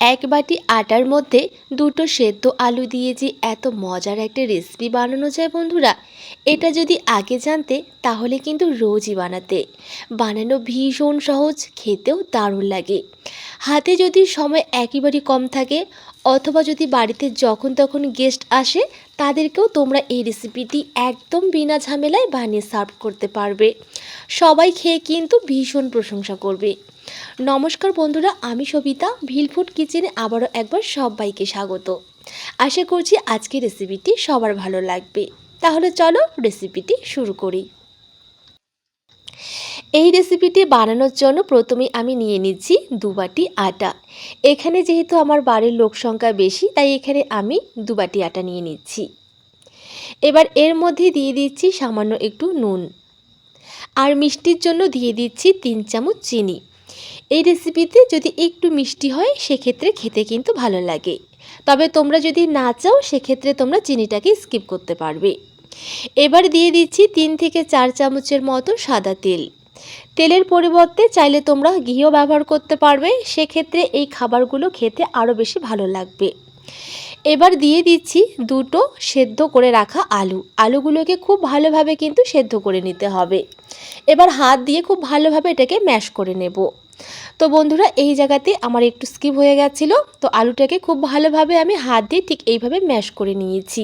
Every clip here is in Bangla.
এক বাটি আটার মধ্যে দুটো সেদ্ধ আলু দিয়ে যে এত মজার একটা রেসিপি বানানো যায় বন্ধুরা, এটা যদি আগে জানতে তাহলে কিন্তু রোজই বানাতে। বানানো ভীষণ সহজ, খেতেও দারুণ লাগে। হাতে যদি সময় একেবারেই কম থাকে অথবা যদি বাড়িতে যখন তখন গেস্ট আসে, তাদেরকেও তোমরা এই রেসিপিটি একদম বিনা ঝামেলায় বানিয়ে সার্ভ করতে পারবে। সবাই খেয়ে কিন্তু ভীষণ প্রশংসা করবে। নমস্কার বন্ধুরা, আমি সবিতা। ভিলফুড কিচেনে আবারও একবার সবাইকে স্বাগত। আশা করছি আজকের রেসিপিটি সবার ভালো লাগবে। তাহলে চলো রেসিপিটি শুরু করি। এই রেসিপিটি বানানোর জন্য প্রথমেই আমি নিয়ে নিচ্ছি দু বাটি আটা। এখানে যেহেতু আমার বাড়ির লোক সংখ্যা বেশি, তাই এখানে আমি দু বাটি আটা নিয়ে নিচ্ছি। এবার এর মধ্যে দিয়ে দিচ্ছি সামান্য একটু নুন। আর মিষ্টির জন্য দিয়ে দিচ্ছি তিন চামচ চিনি। এই রেসিপিতে যদি একটু মিষ্টি হয়, সেক্ষেত্রে খেতে কিন্তু ভালো লাগে। তবে তোমরা যদি না চাও, সেক্ষেত্রে তোমরা চিনিটাকে স্কিপ করতে পারবে। এবার দিয়ে দিচ্ছি তিন থেকে চার চামচের মতো সাদা তেল। তেলের পরিবর্তে চাইলে তোমরা ঘিও ব্যবহার করতে পারবে, সেক্ষেত্রে এই খাবারগুলো খেতে আরও বেশি ভালো লাগবে। এবার দিয়ে দিচ্ছি দুটো সেদ্ধ করে রাখা আলু। আলুগুলোকে খুব ভালোভাবে কিন্তু সেদ্ধ করে নিতে হবে। এবার হাত দিয়ে খুব ভালোভাবে এটাকে ম্যাশ করে নেব। তো বন্ধুরা, এই জায়গাতে আমার একটু স্কিপ হয়ে গেছিল, তো আলুটাকে খুব ভালোভাবে আমি হাত দিয়ে ঠিক এইভাবে ম্যাশ করে নিয়েছি।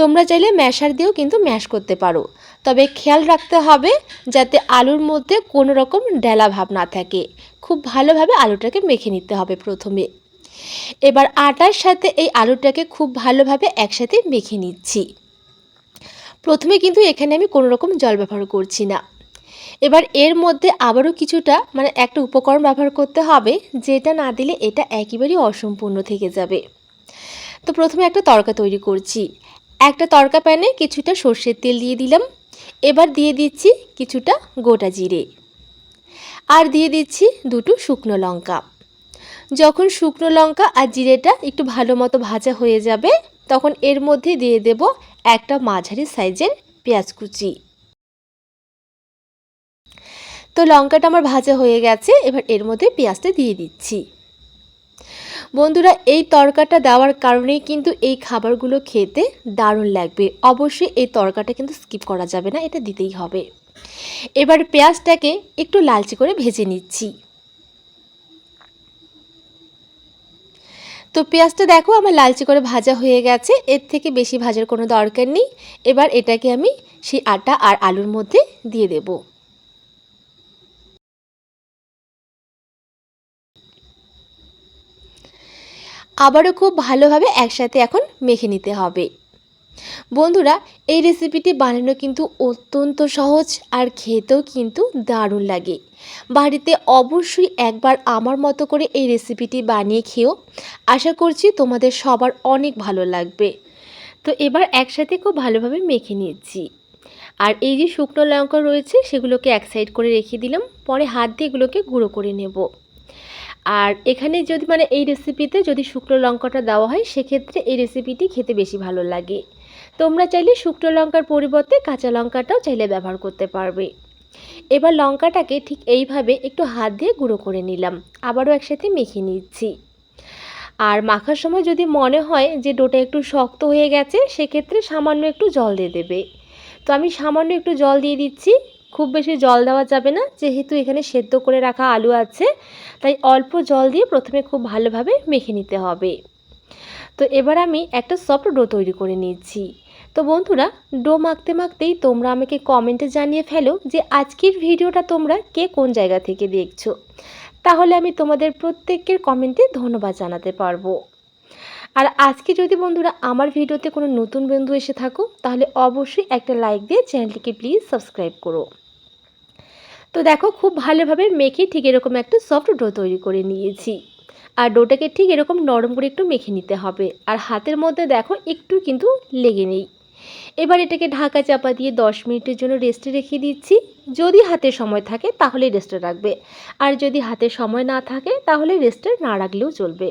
তোমরা চাইলে ম্যাশার দিয়েও কিন্তু ম্যাশ করতে পারো। তবে খেয়াল রাখতে হবে যাতে আলুর মধ্যে কোনো রকম ডেলা ভাব না থাকে। খুব ভালোভাবে আলুটাকে মেখে নিতে হবে প্রথমে। এবার আটার সাথে এই আলুটাকে খুব ভালোভাবে একসাথে মেখে নিচ্ছি। প্রথমে কিন্তু এখানে আমি কোনো রকম জল ব্যবহার করছি না। এবার এর মধ্যে আবারও কিছুটা মানে একটা উপকরণ ব্যবহার করতে হবে, যেটা না দিলে এটা একেবারেই অসম্পূর্ণ থেকে যাবে। তো প্রথমে একটা তরকা তৈরি করছি। একটা তরকা প্যানে কিছুটা সর্ষের তেল দিয়ে দিলাম। এবার দিয়ে দিচ্ছি কিছুটা গোটা জিরে। আর দিয়ে দিচ্ছি দুটো শুকনো লঙ্কা। যখন শুকনো লঙ্কা আর জিরেটা একটু ভালো মতো ভাজা হয়ে যাবে, তখন এর মধ্যে দিয়ে দেব একটা মাঝারি সাইজের পেঁয়াজ কুচি। তো লঙ্কাটা আমার ভাজা হয়ে গেছে, এবার এর মধ্যে পেঁয়াজটা দিয়ে দিচ্ছি। বন্ধুরা, এই তরকাটা দেওয়ার কারণেই কিন্তু এই খাবারগুলো খেতে দারুণ লাগবে। অবশ্যই এই তরকাটা কিন্তু স্কিপ করা যাবে না, এটা দিতেই হবে। এবার পেঁয়াজটাকে একটু লালচে করে ভেজে নিচ্ছি। তো পেঁয়াজটা দেখো, আমার লালচে করে ভাজা হয়ে গেছে, এর থেকে বেশি ভাজার কোনো দরকার নেই। এবার এটাকে আমি সেই আটা আর আলুর মধ্যে দিয়ে দেবো। আবারও খুব ভালোভাবে একসাথে এখন মেখে নিতে হবে। বন্ধুরা, এই রেসিপিটি বানানো কিন্তু অত্যন্ত সহজ আর খেতেও কিন্তু দারুণ লাগে। বাড়িতে অবশ্যই একবার আমার মতো করে এই রেসিপিটি বানিয়ে খেও আশা করছি তোমাদের সবার অনেক ভালো লাগবে। তো এবার একসাথে খুব ভালোভাবে মেখে নিচ্ছি আর এই যে শুকনো লঙ্কা রয়েছে, সেগুলোকে এক সাইড করে রেখে দিলাম। পরে হাত দিয়ে এগুলোকে গুঁড়ো করে নেব। আর এখানে যদি মানে এই রেসিপিতে যদি শুকনো লঙ্কাটা দেওয়া হয়, সেক্ষেত্রে এই রেসিপিটি খেতে বেশি ভালো লাগে। তোমরা চাইলে শুকনো লঙ্কার পরিবর্তে কাঁচা লঙ্কাটাও চাইলে ব্যবহার করতে পারবে। এবার লঙ্কাটাকে ঠিক এইভাবে একটু হাত দিয়ে গুঁড়ো করে নিলাম। আবারও একসাথে মেখে নিচ্ছি। আর মাখার সময় যদি মনে হয় যে ডোটা একটু শক্ত হয়ে গেছে, সেক্ষেত্রে সামান্য একটু জল দিয়ে দেবে। তো আমি সামান্য একটু জল দিয়ে দিচ্ছি। খুব বেশি জল দেওয়া যাবে না, যেহেতু এখানে সেদ্ধ করে রাখা আলু আছে, তাই অল্প জল দিয়ে প্রথমে খুব ভালোভাবে মেখে নিতে হবে। তো এবার আমি একটা সফট ডো তৈরি করে নিয়েছি। তো বন্ধুরা, ডো মাখতে মাখতেই তোমরা আমাকে কমেন্টে জানিয়ে ফেলো যে আজকের ভিডিওটা তোমরা কে কোন জায়গা থেকে দেখছ। তাহলে আমি তোমাদের প্রত্যেকের কমেন্টে ধন্যবাদ জানাতে পারব। আর আজকে যদি বন্ধুরা আমার ভিডিওতে কোনো নতুন বন্ধু এসে থাকো, তাহলে অবশ্যই একটা লাইক দিয়ে চ্যানেলটিকে প্লিজ সাবস্ক্রাইব করো। তো দেখো, খুব ভালোভাবে মেখে ঠিক এরকম একটা সফট ডো তৈরি করে নিয়েছি। আর ডোটাকে ঠিক এরকম নরম করে একটু মেখে নিতে হবে। আর হাতের মধ্যে দেখো, একটু কিন্তু লেগে নেই। এবার এটাকে ঢাকা চাপা দিয়ে দশ মিনিটের জন্য রেস্টে রেখে দিচ্ছি। যদি হাতে সময় থাকে, তাহলে রেস্টে রাখবে। আর যদি হাতে সময় না থাকে, তাহলে রেস্টে না রাখলেও চলবে।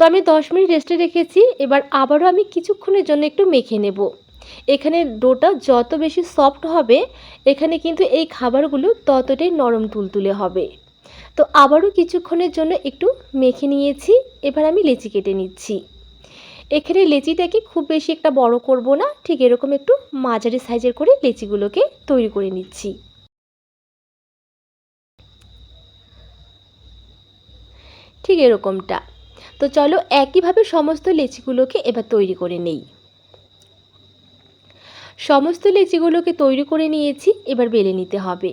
তো আমি দশ মিনিট রেস্টে রেখেছি, এবার আবারও আমি কিছুক্ষণের জন্য একটু মেখে নেব। এখানে ডোটা যত বেশি সফট হবে, এখানে কিন্তু এই খাবারগুলো ততটাই নরম তুলতুলে হবে। তো আবারও কিছুক্ষণের জন্য একটু মেখে নিয়েছি, এবার আমি লেচি কেটে নিচ্ছি। এখানে লেচিটাকে খুব বেশি একটা বড় করব না, ঠিক এরকম একটু মাঝারি সাইজের করে লেচিগুলোকে তৈরি করে নিচ্ছি। ঠিক এরকমটা। তো চলো একইভাবে সমস্ত লেচিগুলোকে এবার তৈরি করে নেই। সমস্ত লেচিগুলোকে তৈরি করে নিয়েছি, এবার বেলে নিতে হবে।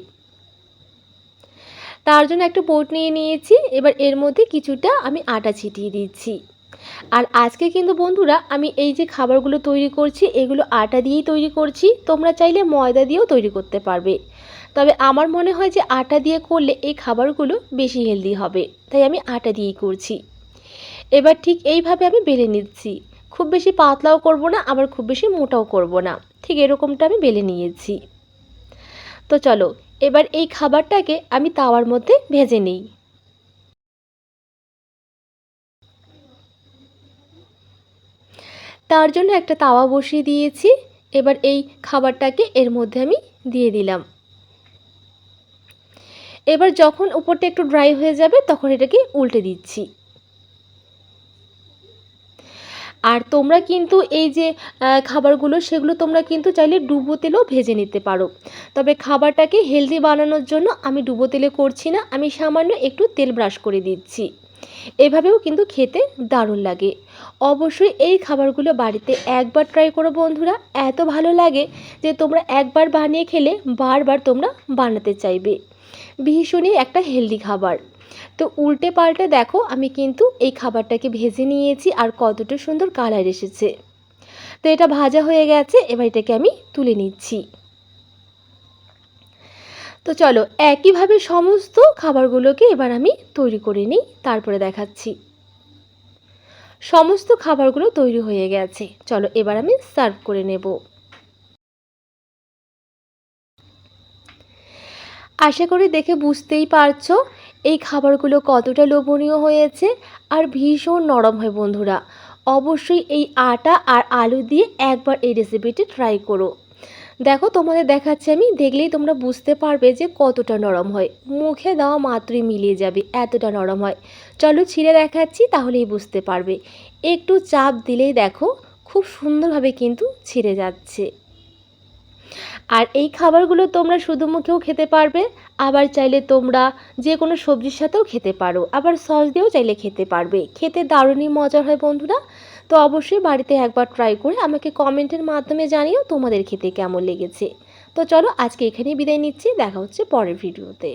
তার জন্য একটা বোট নিয়ে নিয়েছি, এবার এর মধ্যে কিছুটা আমি আটা ছিটিয়ে দিচ্ছি। আর আজকে কিন্তু বন্ধুরা আমি এই যে খাবারগুলো তৈরি করছি, এগুলো আটা দিয়েই তৈরি করছি, তোমরা চাইলে ময়দা দিয়েও তৈরি করতে পারবে। তবে আমার মনে হয় যে আটা দিয়ে করলে এই খাবারগুলো বেশি হেলদি হবে, তাই আমি আটা দিয়েই করছি। এবার ঠিক এইভাবে আমি বেলে নিচ্ছি। খুব বেশি পাতলাও করব না, আবার খুব বেশি মোটাও করব না। ঠিক এরকমটা আমি বেলে নিয়েছি। তো চলো, এবার এই খাবারটাকে আমি তাওয়ার মধ্যে ভেজে নিই। তার জন্য একটা তাওয়া বসিয়ে দিয়েছি। এবার এই খাবারটাকে এর মধ্যে আমি দিয়ে দিলাম। এবার যখন উপরটা একটু ড্রাই হয়ে যাবে, তখন এটাকে উল্টে দিচ্ছি। আর তোমরা কিন্তু এই যে খাবারগুলো, সেগুলো তোমরা কিন্তু চাইলে ডুবো তেলেও ভেজে নিতে পারো। তবে খাবারটাকে হেলদি বানানোর জন্য আমি ডুবো তেলে করছি না, আমি সামান্য একটু তেল ব্রাশ করে দিচ্ছি। এভাবেও কিন্তু খেতে দারুণ লাগে। অবশ্যই এই খাবারগুলো বাড়িতে একবার ট্রাই করো বন্ধুরা, এত ভালো লাগে যে তোমরা একবার বানিয়ে খেলে বারবার তোমরা বানাতে চাইবে। ভীষণই একটা হেলদি খাবার। তো উল্টে পাল্টে দেখো, আমি কিন্তু এই খাবারটাকে ভেজে নিয়েছি আর কতটা সুন্দর কালার এসেছে। তো এটা ভাজা হয়ে গেছে, এবার এটাকে আমি তুলে নিচ্ছি। তো চলো, একইভাবে সমস্ত খাবারগুলোকে এবার আমি তৈরি করে নিই, তারপরে দেখাচ্ছি। সমস্ত খাবারগুলো তৈরি হয়ে গেছে, চলো এবার আমি সার্ভ করে নেব। আশা করি দেখে বুঝতেই পারছ এই খাবারগুলো কতটা লোভনীয় হয়েছে আর ভীষণ নরম হয় বন্ধুরা। অবশ্যই এই আটা আর আলু দিয়ে একবার এই রেসিপিটি ট্রাই করো। দেখো তোমাদের দেখাচ্ছি আমি, দেখলেই তোমরা বুঝতে পারবে যে কতটা নরম হয়। মুখে দেওয়া মাত্রই মিলিয়ে যাবে, এতটা নরম হয়। চলো ছিঁড়ে দেখাচ্ছি, তাহলেই বুঝতে পারবে। একটু চাপ দিলেই দেখো, খুব সুন্দরভাবে কিন্তু ছিঁড়ে যাচ্ছে। আর এই খাবারগুলো তোমরা শুধু মুখেও খেতে পারবে, আবার চাইলে তোমরা যে কোনো সবজির সাথেও খেতে পারো। আবার সস দিয়েও চাইলে খেতে পারবে। খেতে দারুণই মজার হয় বন্ধুরা। তো অবশ্যই বাড়িতে একবার ট্রাই করে আমাকে কমেন্টের মাধ্যমে জানিও তোমাদের খেতে কেমন লেগেছে। তো চলো আজকে এখানেই বিদায় নিচ্ছি। দেখা হচ্ছে পরের ভিডিওতে